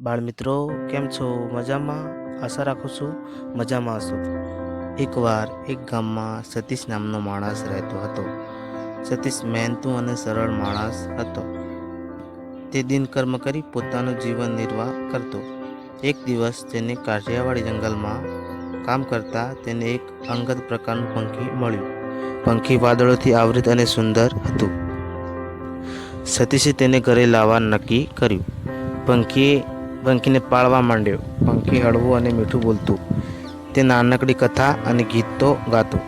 બાળમિત્રો કેમ છો? મજામાં? આશા રાખું છું મજામાં હશો. એકવાર એક ગામમાં સતીશ નામનો માણસ રહેતો હતો. સતીશ મહેનતું અને સરળ માણસ હતો. તે દિનકર્મ કરી પોતાનું જીવન નિર્વાહ કરતો. એક દિવસ તેને કાઠિયાવાડી જંગલમાં કામ કરતા તેને એક અંગત પ્રકારનું પંખી મળ્યું. પંખી વાદળોથી આવૃત અને સુંદર હતું. સતીશે તેને ઘરે લાવવા નક્કી કર્યું. પંખીએ પંખીને પાળવા માંડ્યો. પંખી હળવું અને મીઠું બોલતું. તે નાનકડી કથા અને ગીતો ગાતું.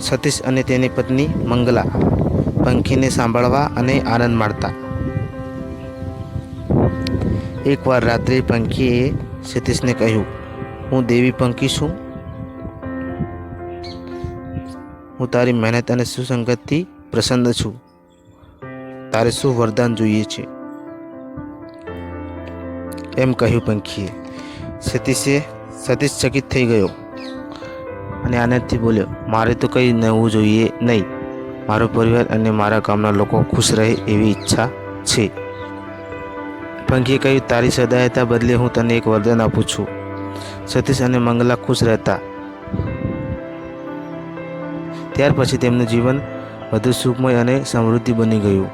સતીશ અને તેની પત્ની મંગલા પંખીને સાંભળવા અને આનંદ માણતા. એકવાર રાત્રે પંખીએ સતીશને કહ્યું, હું દેવી પંખી છું. હું તારી મહેનત અને સુસંગતથી પ્રસન્ન છું. તારે શું વરદાન જોઈએ છે? એમ કહ્યું પંખીએ. સતીશે સતીશ ચકિત થઈ ગયો અને આનંદથી બોલ્યો, મારે તો કંઈ નવું જોઈએ નહીં. મારો પરિવાર અને મારા ગામના લોકો ખુશ રહે એવી ઈચ્છા છે. પંખીએ કહ્યું, તારી સદાયતા બદલે હું તને એક વરદાન આપું છું. સતીશ અને મંગલા ખુશ રહેતા. ત્યાર પછી તેમનું જીવન વધુ સુખમય અને સમૃદ્ધિ બની ગયું.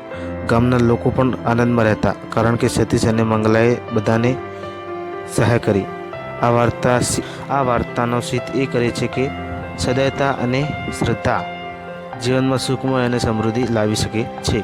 ગામના લોકો પણ આનંદમાં રહેતા, કારણ કે સતીશ અને મંગલાએ બધાને સહાય કરી. આ વાર્તા આ વાર્તાનો સિદ્ધ એ કરે છે કે સદયતા અને શ્રદ્ધા જીવનમાં સુખમય અને સમૃદ્ધિ લાવી શકે છે.